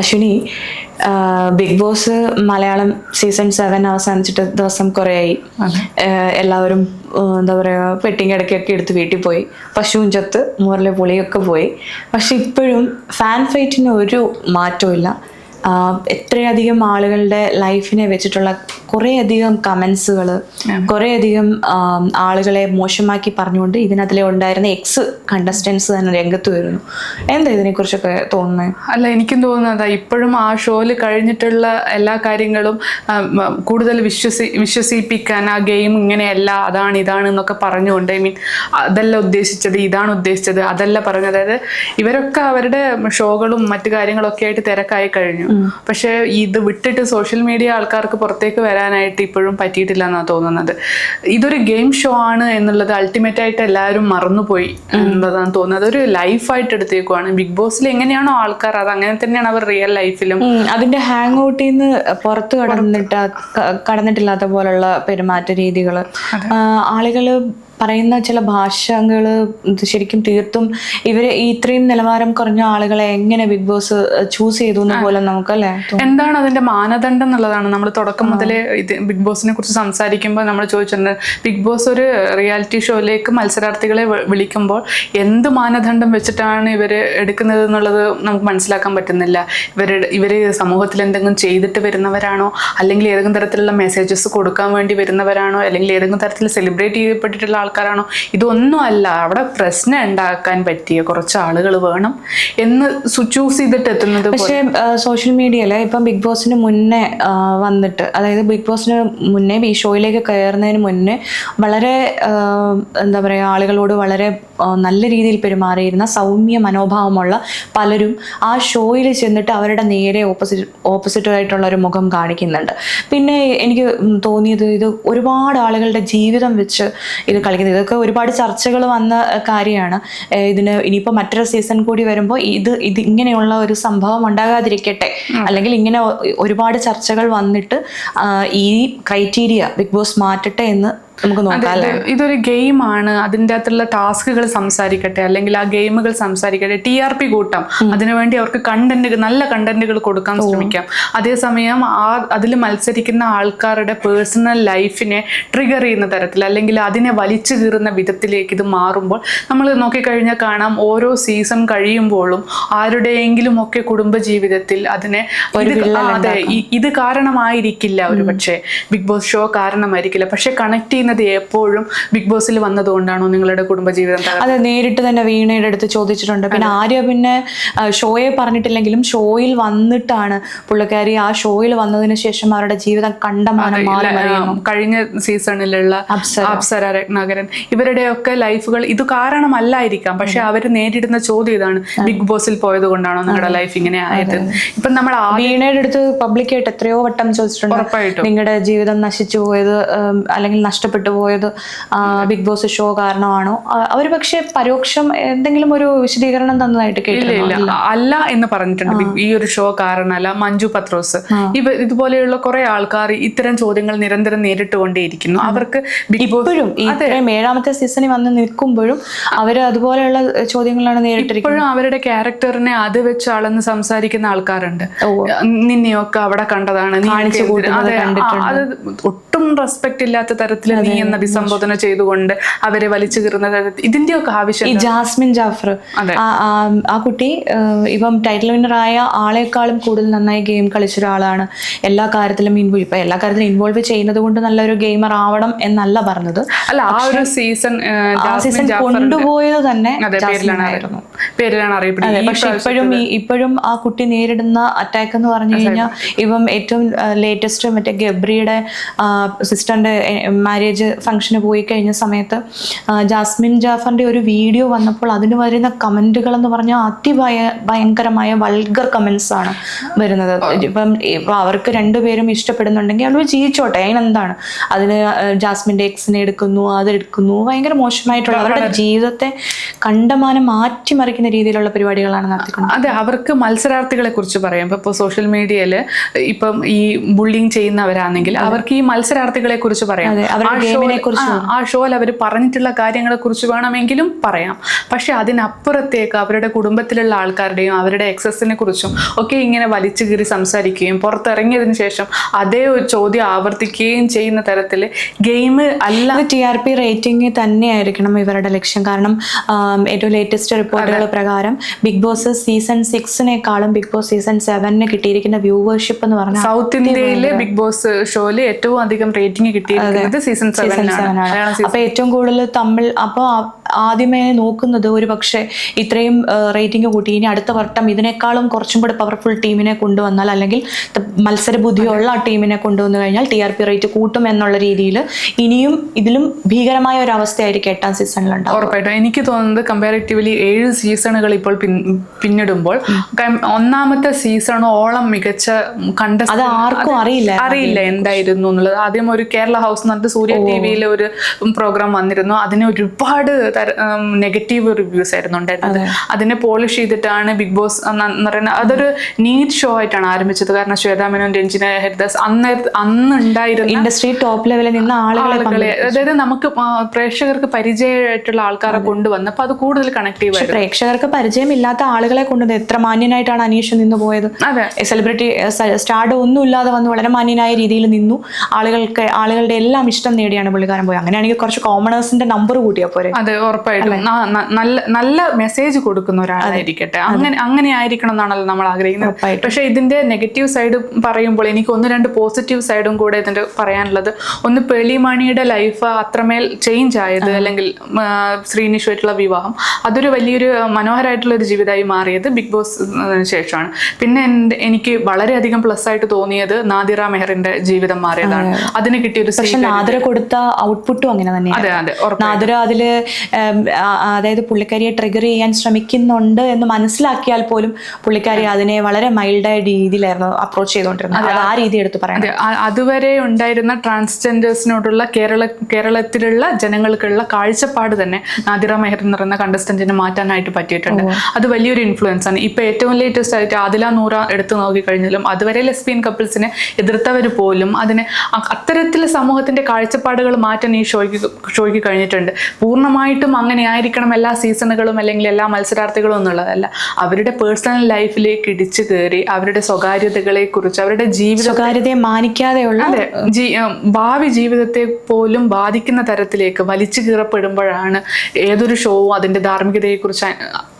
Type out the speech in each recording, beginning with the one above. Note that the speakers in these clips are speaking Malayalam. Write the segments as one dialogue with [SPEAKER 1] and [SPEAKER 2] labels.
[SPEAKER 1] Ashwini Bigg Boss Malayalam season seven അവസാനിച്ചിട്ട് ദിവസം കുറേയായി. എല്ലാവരും എന്താ പറയുക പെട്ടിങ് ഇടയ്ക്കൊക്കെ എടുത്ത് വീട്ടിൽ പോയി. പശുവും ചത്ത് മുരളി പുളിയൊക്കെ പോയി. പക്ഷെ ഇപ്പോഴും ഫാൻ ഫൈറ്റിന് ഒരു മാറ്റവും എത്രയധികം ആളുകളുടെ ലൈഫിനെ വെച്ചിട്ടുള്ള കുറേയധികം കമൻസുകൾ കുറേയധികം ആളുകളെ മോശമാക്കി പറഞ്ഞുകൊണ്ട് ഇതിനകത്തിലെ ഉണ്ടായിരുന്ന എക്സ് കണ്ടസ്റ്റൻസ് തന്നെ രംഗത്ത് വരുന്നു. എന്താ ഇതിനെക്കുറിച്ചൊക്കെ തോന്നുന്നത്
[SPEAKER 2] അല്ല എനിക്കും തോന്നുന്നത് ഇപ്പോഴും ആ ഷോയിൽ കഴിഞ്ഞിട്ടുള്ള എല്ലാ കാര്യങ്ങളും കൂടുതൽ വിശ്വസി വിശ്വസിപ്പിക്കാൻ ആ ഗെയിം ഇങ്ങനെയല്ല അതാണ് ഇതാണ് എന്നൊക്കെ പറഞ്ഞുകൊണ്ട് ഐ മീൻ അതല്ല ഉദ്ദേശിച്ചത് ഇതാണ് ഉദ്ദേശിച്ചത് അതല്ല പറഞ്ഞത്. അതായത് ഇവരൊക്കെ അവരുടെ ഷോകളും മറ്റു കാര്യങ്ങളൊക്കെ ആയിട്ട് തിരക്കായി കഴിഞ്ഞു. പക്ഷേ ഇത് വിട്ടിട്ട് സോഷ്യൽ മീഡിയ ആൾക്കാർക്ക് പുറത്തേക്ക് വരാനായിട്ട് ഇപ്പോഴും പറ്റിയിട്ടില്ല എന്നാണ് തോന്നുന്നത്. ഇതൊരു ഗെയിം ഷോ ആണ് എന്നുള്ളത് അൾട്ടിമേറ്റ് ആയിട്ട് എല്ലാവരും മറന്നുപോയി എന്നതാണ് തോന്നുന്നത്. ഒരു ലൈഫായിട്ട് എടുത്തേക്കുവാണ്. ബിഗ് ബോസിൽ എങ്ങനെയാണോ ആൾക്കാർ അത് അങ്ങനെ തന്നെയാണ് അവർ റിയൽ ലൈഫിലും
[SPEAKER 1] അതിന്റെ ഹാങ് ഔട്ടിൽ നിന്ന് പുറത്ത് കടന്നിട്ട് കടന്നിട്ടില്ലാത്ത പോലുള്ള പെരുമാറ്റ രീതികൾ ആളുകൾ പറയുന്ന ചില ഭാഷകൾ ശരിക്കും തീർത്തും ഇവർ ഈ ഇത്രയും നിലവാരം കുറഞ്ഞ ആളുകളെ എങ്ങനെ ബിഗ് ബോസ് ചൂസ് ചെയ്തു പോലെ നമുക്ക് നമുക്കല്ലേ
[SPEAKER 2] എന്താണ് അതിന്റെ മാനദണ്ഡം എന്നുള്ളതാണ്. നമ്മൾ തുടക്കം മുതലേ ഇത് ബിഗ് ബോസിനെ കുറിച്ച് സംസാരിക്കുമ്പോൾ നമ്മൾ ചോദിച്ചിട്ടുണ്ട് ബിഗ് ബോസ് ഒരു റിയാലിറ്റി ഷോയിലേക്ക് മത്സരാർത്ഥികളെ വിളിക്കുമ്പോൾ എന്ത് മാനദണ്ഡം വെച്ചിട്ടാണ് ഇവർ എടുക്കുന്നത് എന്നുള്ളത് നമുക്ക് മനസ്സിലാക്കാൻ പറ്റുന്നില്ല. ഇവർ ഇവർ സമൂഹത്തിൽ എന്തെങ്കിലും ചെയ്തിട്ട് വരുന്നവരാണോ? അല്ലെങ്കിൽ ഏതെങ്കിലും തരത്തിലുള്ള മെസ്സേജസ് കൊടുക്കാൻ വേണ്ടി വരുന്നവരാണോ? അല്ലെങ്കിൽ ഏതെങ്കിലും തരത്തിൽ സെലിബ്രേറ്റ് ചെയ്യപ്പെട്ടിട്ടുള്ള ആൾക്കാരാണോ? ഇതൊന്നും അല്ല അവിടെ പ്രശ്നം ഉണ്ടാക്കാൻ പറ്റിയ കുറച്ച് ആളുകൾ വേണം എന്ന് ചൂസ് ചെയ്തിട്ട് എത്തുന്നത്
[SPEAKER 1] പക്ഷേ സോഷ്യൽ മീഡിയയിൽ ഇപ്പം ബിഗ് ബോസിന് മുന്നേ വന്നിട്ട് അതായത് ബിഗ് ബോസിന് മുന്നേ ഈ ഷോയിലേക്ക് കയറുന്നതിന് മുന്നേ വളരെ എന്താ പറയുക ആളുകളോട് വളരെ നല്ല രീതിയിൽ പെരുമാറിയിരുന്ന സൗമ്യ മനോഭാവമുള്ള പലരും ആ ഷോയിൽ ചെന്നിട്ട് അവരുടെ നേരെ ഓപ്പോസിറ്റ് ഓപ്പോസിറ്റ് ആയിട്ടുള്ള ഒരു മുഖം കാണിക്കുന്നുണ്ട്. പിന്നെ എനിക്ക് തോന്നിയത് ഇത് ഒരുപാട് ആളുകളുടെ ജീവിതം വെച്ച് ഇത് കളിക്കുന്നത്. ഇതൊക്കെ ഒരുപാട് ചർച്ചകൾ വന്ന കാര്യമാണ്. ഇതിന് ഇനിയിപ്പോൾ മറ്റൊരു സീസൺ കൂടി വരുമ്പോൾ ഇത് ഇത് ഇങ്ങനെയുള്ള ഒരു സംഭവം ഉണ്ടാകാതിരിക്കട്ടെ. അല്ലെങ്കിൽ ഇങ്ങനെ ഒരുപാട് ചർച്ചകൾ വന്നിട്ട് ഈ ക്രൈറ്റീരിയ ബിഗ് ബോസ് മാറ്റട്ടെ എന്ന് നമുക്ക്
[SPEAKER 2] ഇതൊരു ഗെയിമാണ്. അതിന്റെ അകത്തുള്ള ടാസ്കുകൾ സംസാരിക്കട്ടെ. അല്ലെങ്കിൽ ആ ഗെയിമുകൾ സംസാരിക്കട്ടെ. ടി ആർ പി കൂട്ടാം. അതിനുവേണ്ടി അവർക്ക് കണ്ടന്റുകൾ നല്ല കണ്ടന്റുകൾ കൊടുക്കാൻ ശ്രമിക്കാം. അതേസമയം ആ അതിൽ മത്സരിക്കുന്ന ആൾക്കാരുടെ പേഴ്സണൽ ലൈഫിനെ ട്രിഗർ ചെയ്യുന്ന തരത്തിൽ അല്ലെങ്കിൽ അതിനെ വലിച്ചു കീറുന്ന വിധത്തിലേക്ക് ഇത് മാറുമ്പോൾ നമ്മൾ നോക്കിക്കഴിഞ്ഞാൽ കാണാം ഓരോ സീസൺ കഴിയുമ്പോഴും ആരുടെയെങ്കിലും ഒക്കെ കുടുംബജീവിതത്തിൽ അതിനെ അതെ ഇത് കാരണമായിരിക്കില്ല ഒരു പക്ഷേ. ബിഗ് ബോസ് ഷോ കാരണമായിരിക്കില്ല. പക്ഷെ കണക്ട് ചെയ്യുന്നത് എപ്പോഴും ബിഗ് ബോസിൽ വന്നതുകൊണ്ടാണോ നിങ്ങളുടെ കുടുംബജീവിതം?
[SPEAKER 1] അത് നേരിട്ട് തന്നെ വീണയുടെ അടുത്ത് ചോദിച്ചിട്ടുണ്ട്. പിന്നെ ആര്യ പിന്നെ ഷോയെ പറഞ്ഞിട്ടില്ലെങ്കിലും ഷോയിൽ വന്നിട്ടാണ് പുള്ളിക്കാരി ആ ഷോയിൽ വന്നതിന് ശേഷം അവരുടെ ജീവിതം കണ്ടമാനം
[SPEAKER 2] കഴിഞ്ഞ സീസണിലുള്ള
[SPEAKER 1] അപ്സര.
[SPEAKER 2] രത്നാകരൻ. ഇവരുടെയൊക്കെ ലൈഫുകൾ ഇത് കാരണമല്ലായിരിക്കാം. പക്ഷെ അവർ നേരിടുന്ന ചോദ്യം ഇതാണ്. ബിഗ് ബോസിൽ പോയത് കൊണ്ടാണോ നിങ്ങളുടെ ലൈഫ് ഇങ്ങനെ ആയത്? ഇപ്പം നമ്മൾ
[SPEAKER 1] വീണയുടെ അടുത്ത് പബ്ലിക്കായിട്ട് എത്രയോ വട്ടം ചോദിച്ചിട്ടുണ്ട്. നിങ്ങളുടെ ജീവിതം നശിച്ചു പോയത് അല്ലെങ്കിൽ നഷ്ടപ്പെട്ടു പോയത് ബിഗ് ബോസ് ഷോ കാരണമാണോ? അവർ പക്ഷേ പരോക്ഷം എന്തെങ്കിലും ഒരു വിശദീകരണം തന്നതായിട്ട് കേട്ടില്ല
[SPEAKER 2] അല്ല. എന്ന് പറഞ്ഞിട്ടുണ്ട് ഈ ഒരു ഷോ കാരണമല്ല മഞ്ജു പത്രോസ്. ഇവ ഇതുപോലെയുള്ള കുറെ ആൾക്കാർ ഇത്തരം ചോദ്യങ്ങൾ നിരന്തരം നേരിട്ടുകൊണ്ടേയിരിക്കുന്നു. അവർക്ക് ബിഗ് ബോസ്
[SPEAKER 1] ഇപ്പോഴും ഏഴാമത്തെ സീസണിൽ വന്ന് നിൽക്കുമ്പോഴും അവർ അതുപോലെയുള്ള ചോദ്യങ്ങളാണ് നേരിട്ടിരിക്കുന്നത്.
[SPEAKER 2] ഇപ്പോഴും അവരുടെ ക്യാരക്ടറിനെ അത് വെച്ച് അളന്ന് സംസാരിക്കുന്ന ആൾക്കാരുണ്ട്. നിന്നെയൊക്കെ അവിടെ കണ്ടതാണ്. അത് ഒട്ടും റെസ്പെക്ട് ഇല്ലാത്ത തരത്തിൽ നീ എന്ന അഭിസംബോധന ചെയ്തുകൊണ്ട് അവരെ വലിച്ചു കീറുന്ന തരത്തിൽ ഇതിന്റെയൊക്കെ ആവശ്യം
[SPEAKER 1] ഈ ജാസ്മിൻ ജാഫർ ആ- കുട്ടി ഇപ്പം ടൈറ്റിൽ വിന്നറായ ആളെക്കാളും കൂടുതൽ നന്നായി ഗെയിം കളിച്ച ഒരാളാണ്. എല്ലാ കാര്യത്തിലും ഇൻവോൾവ് ഇപ്പൊ എല്ലാ കാര്യത്തിലും ഇൻവോൾവ് ചെയ്യുന്നത് കൊണ്ട് നല്ലൊരു ഗെയിമർ ആവണം എന്നല്ല പറഞ്ഞത്.
[SPEAKER 2] അല്ല ആ ഒരു സീസൺ
[SPEAKER 1] സീസൺ കൊണ്ടുപോയത് തന്നെ ജാസ്മിൻ ആയിരുന്നു
[SPEAKER 2] പേരിലാണ് അറിയപ്പെടുന്നത്.
[SPEAKER 1] പക്ഷെ ഇപ്പോഴും ഇപ്പോഴും ആ കുട്ടി നേരിടുന്ന അറ്റാക്ക് എന്ന് പറഞ്ഞു കഴിഞ്ഞാൽ ഇപ്പം ഏറ്റവും ലേറ്റസ്റ്റ് മറ്റേ ഗബ്രിയുടെ സിസ്റ്ററിന്റെ മാരേജ് ഫംഗ്ഷന് പോയി കഴിഞ്ഞ സമയത്ത് ജാസ്മിൻ ജാഫറിന്റെ ഒരു വീഡിയോ വന്നപ്പോൾ അതിന് വരുന്ന കമന്റുകൾ എന്ന് പറഞ്ഞാൽ അതിഭയ ഭയങ്കരമായ വൾഗർ കമന്റ്സ് ആണ് വരുന്നത്. ഇപ്പം അവർക്ക് രണ്ടുപേരും ഇഷ്ടപ്പെടുന്നുണ്ടെങ്കിൽ അവർ ജീവിച്ചോട്ടെ അതിനെന്താണ് അതിന് ജാസ്മിന്റെ എക്സിനെ എടുക്കുന്നു അത് എടുക്കുന്നു ഭയങ്കര മോശമായിട്ടുള്ള അവരുടെ ജീവിതത്തെ കണ്ടമാനം മാറ്റിമറിക്കുന്ന പറിക്കുന്ന രീതിയിലുള്ള പരിപാടികളാണ് നടത്തിക്കൊണ്ട്
[SPEAKER 2] അതെ അവർക്ക് മത്സരാർത്ഥികളെ കുറിച്ച് പറയാം. ഇപ്പൊ സോഷ്യൽ മീഡിയയിൽ ഇപ്പം ഈ ബുള്ളിങ് ചെയ്യുന്നവരാണെങ്കിൽ അവർക്ക് ഈ മത്സരാർത്ഥികളെ കുറിച്ച് പറയാം ആ ഷോയിൽ- അവർ പറഞ്ഞിട്ടുള്ള കാര്യങ്ങളെ കുറിച്ച് വേണമെങ്കിലും പറയാം. പക്ഷെ അതിനപ്പുറത്തേക്ക് അവരുടെ കുടുംബത്തിലുള്ള ആൾക്കാരുടെയും അവരുടെ എക്സസിനെ കുറിച്ചും ഒക്കെ ഇങ്ങനെ വലിച്ചു കീറി സംസാരിക്കുകയും പുറത്തിറങ്ങിയതിന് ശേഷം അതേ ഒരു ചോദ്യം ആവർത്തിക്കുകയും ചെയ്യുന്ന തരത്തിൽ ഗെയിം അല്ല
[SPEAKER 1] ടി ആർ പി റേറ്റിംഗ് തന്നെയായിരിക്കണം ഇവരുടെ ലക്ഷ്യം. കാരണം ഏറ്റവും ലേറ്റസ്റ്റ് റിപ്പോർട്ടുകൾ പ്രകാരം ബിഗ് ബോസ് സീസൺ സിക്സിനേക്കാളും ബിഗ് ബോസ് സീസൺ സെവനിന് കിട്ടിയിരിക്കുന്ന വ്യൂവർഷിപ്പ് എന്ന് പറഞ്ഞാൽ
[SPEAKER 2] സൗത്ത് ഇന്ത്യയിലെ ബിഗ് ബോസ് ഷോയിൽ ഏറ്റവും അധികം റേറ്റിംഗ് കിട്ടിയിരിക്കുന്നത് സീസൺ സെവൻ
[SPEAKER 1] ആണ്. അപ്പൊ ഏറ്റവും കൂടുതൽ തമ്മിൽ അപ്പോൾ ആദ്യമേ നോക്കുന്നത് ഒരു പക്ഷേ ഇത്രയും റേറ്റിംഗ് കൂട്ടി. ഇനി അടുത്ത വട്ടം ഇതിനേക്കാളും കുറച്ചും കൂടെ പവർഫുൾ ടീമിനെ കൊണ്ടുവന്നാൽ അല്ലെങ്കിൽ മത്സരബുദ്ധിയുള്ള മത്സര ബുദ്ധിയുള്ള ടീമിനെ കൊണ്ടുവന്നു കഴിഞ്ഞാൽ ടി ആർ പി റേറ്റ് കൂട്ടും എന്നുള്ള രീതിയിൽ ഇനിയും ഇതിലും ഭീകരമായ ഒരു അവസ്ഥയായിരിക്കും എട്ടാം സീസണിലുണ്ടാവും
[SPEAKER 2] ഉറപ്പായിട്ടും. എനിക്ക് തോന്നുന്നത് കമ്പാരിറ്റീവ്ലി ഏഴ് സീസണുകൾ ഇപ്പോൾ പിൻ- പിന്നിടുമ്പോൾ ഒന്നാമത്തെ ഒന്നാമത്തെ സീസണോളം മികച്ച കണ്ട
[SPEAKER 1] അത് ആർക്കും അറിയില്ല
[SPEAKER 2] അറിയില്ല എന്തായിരുന്നു എന്നുള്ളത്. ആദ്യം ഒരു കേരള ഹൗസ് എന്ന് പറഞ്ഞിട്ട് സൂര്യ ടി വിയിലെ ഒരു പ്രോഗ്രാം വന്നിരുന്നു. അതിന് ഒരുപാട് നെഗറ്റീവ് റിവ്യൂസ് ആയിരുന്നു ഉണ്ടായിരുന്നത്. അതിനെ പോളിഷ് ചെയ്തിട്ടാണ് ബിഗ് ബോസ് എന്ന് പറയുന്നത്. അതൊരു നീറ്റ് ഷോ ആയിട്ടാണ് ആരംഭിച്ചത്. കാരണം ശ്വേതാ മേനോൻ രഞ്ജിന ഹരിദാസ് അന്ന് അന്ന് ഉണ്ടായിരുന്ന
[SPEAKER 1] ഇൻഡസ്ട്രി ടോപ്പ് ലെവലിൽ നിന്ന് ആളുകളെ
[SPEAKER 2] അതായത് നമുക്ക് പ്രേക്ഷകർക്ക് പരിചയമായിട്ടുള്ള ആൾക്കാരെ കൊണ്ടുവന്നപ്പോൾ അത് കൂടുതൽ കണക്റ്റീവ് ആയിരുന്നു.
[SPEAKER 1] പ്രേക്ഷകർക്ക് പരിചയമില്ലാത്ത ആളുകളെ കൊണ്ടുവന്ന് എത്ര മാന്യനായിട്ടാണ് അനീഷ് നിന്ന് പോയത്? സെലിബ്രിറ്റി സ്റ്റാർഡ് ഒന്നും ഇല്ലാതെ വന്ന് വളരെ മാന്യനായ രീതിയിൽ നിന്നു. ആളുകൾക്ക് ആളുകളുടെ എല്ലാം ഇഷ്ടം നേടിയാണ് പുള്ളിക്കാരൻ പോയത്. അങ്ങനെയാണെങ്കിൽ കുറച്ച് കോമണേഴ്സിന്റെ നമ്പർ കൂട്ടിയാ പോരെ?
[SPEAKER 2] അതെ ഉറപ്പായിട്ടും. നല്ല നല്ല മെസ്സേജ് കൊടുക്കുന്ന ഒരാളായിരിക്കട്ടെ. അങ്ങനെ അങ്ങനെ ആയിരിക്കണം എന്നാണല്ലോ നമ്മൾ ആഗ്രഹിക്കുന്നത്. പക്ഷെ ഇതിന്റെ നെഗറ്റീവ് സൈഡ് പറയുമ്പോൾ എനിക്ക് ഒന്ന് രണ്ട് പോസിറ്റീവ് സൈഡും കൂടെ ഇതിന്റെ പറയാനുള്ളത്. ഒന്ന് പെളിമണിയുടെ ലൈഫ് അത്രമേൽ ചേഞ്ച് ആയത് അല്ലെങ്കിൽ ശ്രീനിഷുമായിട്ടുള്ള വിവാഹം. അതൊരു വലിയൊരു മനോഹരമായിട്ടുള്ള ഒരു ജീവിതമായി മാറിയത് ബിഗ് ബോസ് ശേഷമാണ്. പിന്നെ എന്റെ- എനിക്ക് വളരെയധികം പ്ലസ് ആയിട്ട് തോന്നിയത് നാദിറ മെഹറിന്റെ ജീവിതം മാറിയതാണ്. അതിന് കിട്ടിയൊരു
[SPEAKER 1] പക്ഷെ നാദിര കൊടുത്ത ഔട്ട്പുട്ടും അങ്ങനെ തന്നെ
[SPEAKER 2] അതെ അതെ
[SPEAKER 1] നാദിര അതിൽ അതായത് പുള്ളിക്കാരിയെ ട്രിഗർ ചെയ്യാൻ ശ്രമിക്കുന്നുണ്ട് എന്ന് മനസ്സിലാക്കിയാൽ പോലും പുള്ളിക്കാരി അതിനെ വളരെ മൈൽഡായ രീതിയിലായിരുന്നു അപ്രോച്ച് ചെയ്തുകൊണ്ടിരുന്നത്. അത് ആ രീതി എടുത്ത് പറയാം.
[SPEAKER 2] അതെ അതുവരെ ഉണ്ടായിരുന്ന ട്രാൻസ്ജെൻഡേഴ്സിനോടുള്ള കേരള കേരളത്തിലുള്ള ജനങ്ങൾക്കുള്ള കാഴ്ചപ്പാട് തന്നെ നാദിറ മെഹർ എന്ന് പറയുന്ന കണ്ടസ്റ്റന്റിനെ മാറ്റാനായിട്ട് പറ്റിയിട്ടുണ്ട് അത് വലിയൊരു ഇൻഫ്ലുവൻസ് ആണ്. ഇപ്പൊ ഏറ്റവും ലേറ്റസ്റ്റ് ആയിട്ട് ആദില നൂറ എടുത്തു നോക്കിക്കഴിഞ്ഞാലും അതുവരെ ലെസ്ബിയൻ കപ്പിൾസിനെ എതിർത്തവർ പോലും അതിനെ അത്തരത്തിൽ സമൂഹത്തിന്റെ കാഴ്ചപ്പാടുകൾ മാറ്റാൻ ഈ ഷോയ്ക്ക് ഷോയ്ക്ക് കഴിഞ്ഞിട്ടുണ്ട്. പൂർണമായിട്ടും അങ്ങനെ ആയിരിക്കണം എല്ലാ സീസണുകളും അല്ലെങ്കിൽ എല്ലാ മത്സരാർത്ഥികളും എന്നുള്ളതല്ല. അവരുടെ പേഴ്സണൽ ലൈഫിലേക്ക് ഇടിച്ചു കയറി അവരുടെ സ്വകാര്യതകളെ കുറിച്ച് അവരുടെ ജീവിത
[SPEAKER 1] സ്വകാര്യതയെ മാനിക്കാതെയുള്ള
[SPEAKER 2] അതെ ഭാവി ജീവിതത്തെ പോലും ബാധിക്കുന്ന തരത്തിലേക്ക് വലിച്ചു കീറപ്പെടുമ്പോഴാണ് ഏതൊരു ഷോ അതിന്റെ ധാർമ്മികതയെ കുറിച്ച്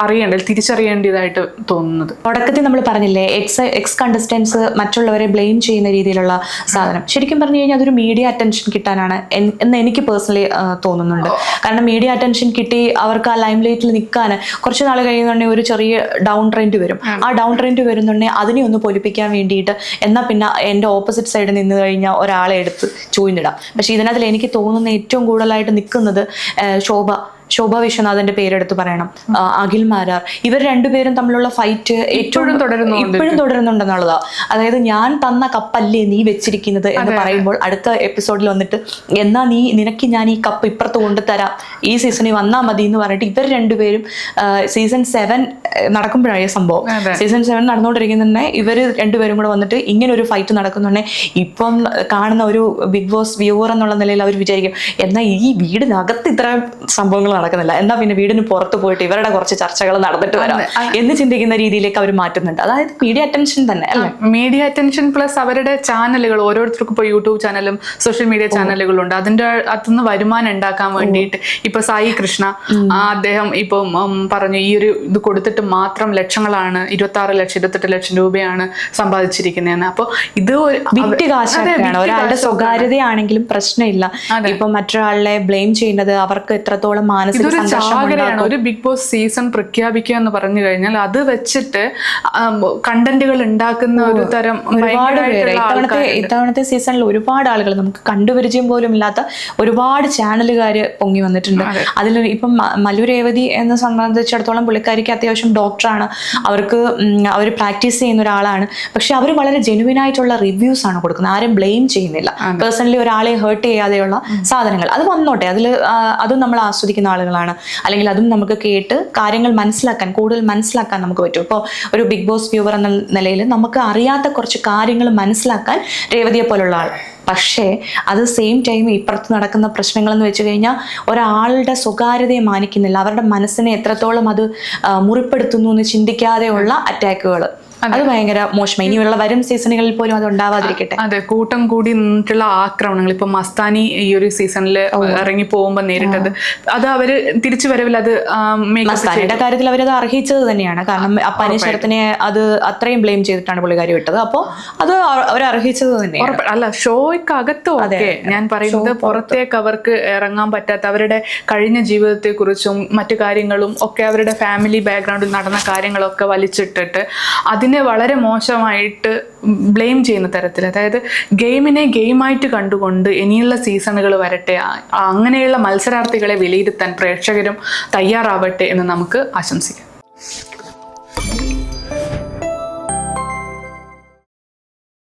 [SPEAKER 2] അറിയേണ്ടത് തിരിച്ചറിയേണ്ടതായിട്ട് തോന്നുന്നത്.
[SPEAKER 1] തുടക്കത്തിൽ നമ്മൾ പറഞ്ഞില്ലേ എക്സ് എക്സ് കണ്ടസ്റ്റൻസ് മറ്റുള്ളവരെ ബ്ലെയിം ചെയ്യുന്ന രീതിയിലുള്ള സാധനം. ശരിക്കും പറഞ്ഞു കഴിഞ്ഞാൽ അതൊരു മീഡിയ അറ്റൻഷൻ കിട്ടാനാണ് എന്ന് എനിക്ക് പേഴ്സണലി തോന്നുന്നുണ്ട്. കാരണം മീഡിയ അറ്റൻഷൻ കിട്ടി അവർക്ക് ആ ലൈം ലൈറ്റിൽ നിൽക്കാൻ കുറച്ച് നാൾ കഴിയുന്നുണ്ടെങ്കിൽ ഒരു ചെറിയ ഡൗൺ ട്രെൻഡ് വരും. ആ. ഡൗൺ ട്രെൻഡ് വരുന്നുണ്ടെങ്കിൽ അതിനെ ഒന്ന് പൊലിപ്പിക്കാൻ വേണ്ടിയിട്ട് എന്നാൽ പിന്നെ എന്റെ ഓപ്പോസിറ്റ് സൈഡിൽ നിന്ന് കഴിഞ്ഞാൽ ഒരാളെ എടുത്ത് ചൂഴ്ന്നിടാം പക്ഷേ ഇതിനകത്തിൽ എനിക്ക് തോന്നുന്ന ഏറ്റവും കൂടുതലായിട്ട് നിൽക്കുന്നത് ശോഭ. ശോഭ വിശ്വനാഥന്റെ പേരെടുത്ത് പറയണം. അഖിൽ മാരാർ. ഇവർ രണ്ടുപേരും തമ്മിലുള്ള ഫൈറ്റ് ഏറ്റവും
[SPEAKER 2] തുടരുന്നു
[SPEAKER 1] ഇപ്പോഴും തുടരുന്നുണ്ടെന്നുള്ളതാ. അതായത് ഞാൻ തന്ന കപ്പല്ലേ നീ വെച്ചിരിക്കുന്നത് എന്ന് പറയുമ്പോൾ അടുത്ത എപ്പിസോഡിൽ വന്നിട്ട് എന്നാ നീ നിനക്ക് ഞാൻ ഈ കപ്പ് ഇപ്പുറത്ത് കൊണ്ടുതരാം. ഈ സീസണിൽ വന്നാ മതി എന്ന് പറഞ്ഞിട്ട് ഇവർ രണ്ടുപേരും സീസൺ സെവൻ നടക്കുമ്പോഴായ സംഭവം. സീസൺ സെവൻ നടന്നുകൊണ്ടിരിക്കുന്നുണ്ടെ ഇവർ രണ്ടുപേരും കൂടെ വന്നിട്ട് ഇങ്ങനെ ഒരു ഫൈറ്റ് നടക്കുന്നുണ്ടെ. ഇപ്പം കാണുന്ന ഒരു ബിഗ് ബോസ് വ്യൂവർ എന്നുള്ള നിലയിൽ അവർ വിചാരിക്കും എന്നാൽ ഈ വീടിനകത്ത് ഇത്ര സംഭവങ്ങൾ നടക്കുന്നില്ല. എന്നാൽ പിന്നെ വീടിന് പുറത്ത് പോയിട്ട് ഇവരുടെ കുറച്ച് ചർച്ചകൾ നടന്നിട്ട് വരാം എന്ന് ചിന്തിക്കുന്ന രീതിയിലേക്ക് അവർ മാറ്റുന്നുണ്ട്. അതായത് മീഡിയ അറ്റൻഷൻ തന്നെ അല്ലേ?
[SPEAKER 2] മീഡിയ അറ്റൻഷൻ പ്ലസ് അവരുടെ ചാനലുകൾ ഓരോരുത്തർക്കും ഇപ്പോൾ യൂട്യൂബ് ചാനലും സോഷ്യൽ മീഡിയ ചാനലുകളുണ്ട് അതിന്റെ അകത്തുനിന്ന് വരുമാനം ഉണ്ടാക്കാൻ വേണ്ടിയിട്ട് ഇപ്പൊ സായി കൃഷ്ണ അദ്ദേഹം ഇപ്പം പറഞ്ഞു ഈ ഒരു ഇത് കൊടുത്തിട്ട് മാത്രം ലക്ഷങ്ങളാണ് ഇരുപത്തി ആറ് ലക്ഷം ഇരുപത്തെട്ട് ലക്ഷം രൂപയാണ് സമ്പാദിച്ചിരിക്കുന്നതെന്ന്. അപ്പോൾ ഇത് ഒരു-
[SPEAKER 1] വിറ്റ് ഒരാളുടെ സ്വകാര്യതയാണെങ്കിലും പ്രശ്നമില്ല. ഇപ്പൊ മറ്റൊരാളെ ബ്ലെയിം ചെയ്യുന്നത് അവർക്ക് എത്രത്തോളം മാനസിക
[SPEAKER 2] ഇതൊരു
[SPEAKER 1] സംഘർഷം
[SPEAKER 2] ചാകരയാണ് ഒരു ബിഗ് ബോസ് സീസൺ പ്രഖ്യാപിക്കുക എന്ന് പറഞ്ഞു കഴിഞ്ഞാൽ അത് വെച്ചിട്ട് കണ്ടന്റുകൾ ഉണ്ടാക്കുന്ന ഒരു തരം
[SPEAKER 1] ഒരുപാട് പേര്. ഇത്തവണത്തെ ഇത്തവണത്തെ സീസണിൽ ഒരുപാട് ആളുകൾ നമുക്ക് കണ്ടുപരിചയം പോലും ഇല്ലാത്ത ഒരുപാട് ചാനലുകാര് പൊങ്ങി വന്നിട്ടുണ്ട്. അതിൽ ഇപ്പം മല്ലുരേവതി മല്ലു രേവതി എന്നെ സംബന്ധിച്ചിടത്തോളം പുള്ളിക്കാരിക്ക് അത്യാവശ്യം ഡോക്ടറാണ്. അവർക്ക് അവർ പ്രാക്ടീസ് ചെയ്യുന്ന ഒരാളാണ്. പക്ഷെ അവർ വളരെ ജെനുവിൻ ആയിട്ടുള്ള റിവ്യൂസ് ആണ് കൊടുക്കുന്നത്. ആരും ബ്ലെയിം ചെയ്യുന്നില്ല. പേഴ്സണലി ഒരാളെ ഹേർട്ട് ചെയ്യാതെയുള്ള സാധനങ്ങൾ. അത് വന്നോട്ടെ. അതിൽ അതും നമ്മൾ ആസ്വദിക്കുന്ന ആളുകൾ ആളുകളാണ്. അല്ലെങ്കിൽ അതും നമുക്ക് കേട്ട് കാര്യങ്ങൾ മനസ്സിലാക്കാൻ കൂടുതൽ മനസ്സിലാക്കാൻ നമുക്ക് പറ്റും. ഇപ്പോൾ ഒരു ബിഗ് ബോസ് വ്യൂവർ എന്ന നിലയിൽ നമുക്ക് അറിയാത്ത കുറച്ച് കാര്യങ്ങൾ മനസ്സിലാക്കാൻ രേവതിയെ പോലുള്ള ആൾ. പക്ഷേ അത് സെയിം ടൈം ഇപ്പുറത്ത് നടക്കുന്ന പ്രശ്നങ്ങളെന്ന് വെച്ച് കഴിഞ്ഞാൽ ഒരാളുടെ സ്വകാര്യതയെ മാനിക്കുന്നില്ല. അവരുടെ മനസ്സിനെ എത്രത്തോളം അത് മുറിപ്പെടുത്തുന്നു എന്ന് ചിന്തിക്കാതെയുള്ള അറ്റാക്കുകൾ അത് ഭയങ്കര മോശമായി ഇനിയുള്ള വരും സീസണുകളിൽ പോലും അത് ഉണ്ടാവാതിരിക്കട്ടെ.
[SPEAKER 2] അതെ കൂട്ടം കൂടി നിന്നിട്ടുള്ള ആക്രമണങ്ങൾ. ഇപ്പൊ മസ്താനി ഈ ഒരു സീസണിൽ ഇറങ്ങി പോകുമ്പോൾ നേരിട്ടത്. അത് അവർ തിരിച്ചു വരവിൽ അത്
[SPEAKER 1] മസ്താനിയുടെ കാര്യത്തിൽ അവരത് അർഹിച്ചത് തന്നെയാണ്. കാരണം പനീശ്വരത്തിനെ അത് അത്രയും ബ്ലെയിം ചെയ്തിട്ടാണ് പുള്ളിക്കാരി വിട്ടത്. അപ്പോൾ അത് അവർ അർഹിച്ചത് തന്നെയാണ്.
[SPEAKER 2] അല്ല അല്ല ഷോയ്ക്കകത്ത് ഓക്കെ. ഞാൻ പറയുന്നത് പുറത്തേക്ക് അവർക്ക് ഇറങ്ങാൻ പറ്റാത്ത അവരുടെ കഴിഞ്ഞ ജീവിതത്തെ കുറിച്ചും മറ്റു കാര്യങ്ങളും ഒക്കെ അവരുടെ ഫാമിലി ബാക്ക്ഗ്രൗണ്ടിൽ നടന്ന കാര്യങ്ങളൊക്കെ വലിച്ചിട്ടിട്ട് അതിനെ വളരെ മോശമായിട്ട് ബ്ലെയിം ചെയ്യുന്ന തരത്തിൽ. അതായത് ഗെയിമിനെ ഗെയിമായിട്ട് കണ്ടുകൊണ്ട് ഇനിയുള്ള സീസണുകൾ വരട്ടെ അങ്ങനെയുള്ള മത്സരാർത്ഥികളെ വിലയിരുത്താൻ പ്രേക്ഷകരും തയ്യാറാവട്ടെ എന്ന് നമുക്ക് ആശംസിക്കാം.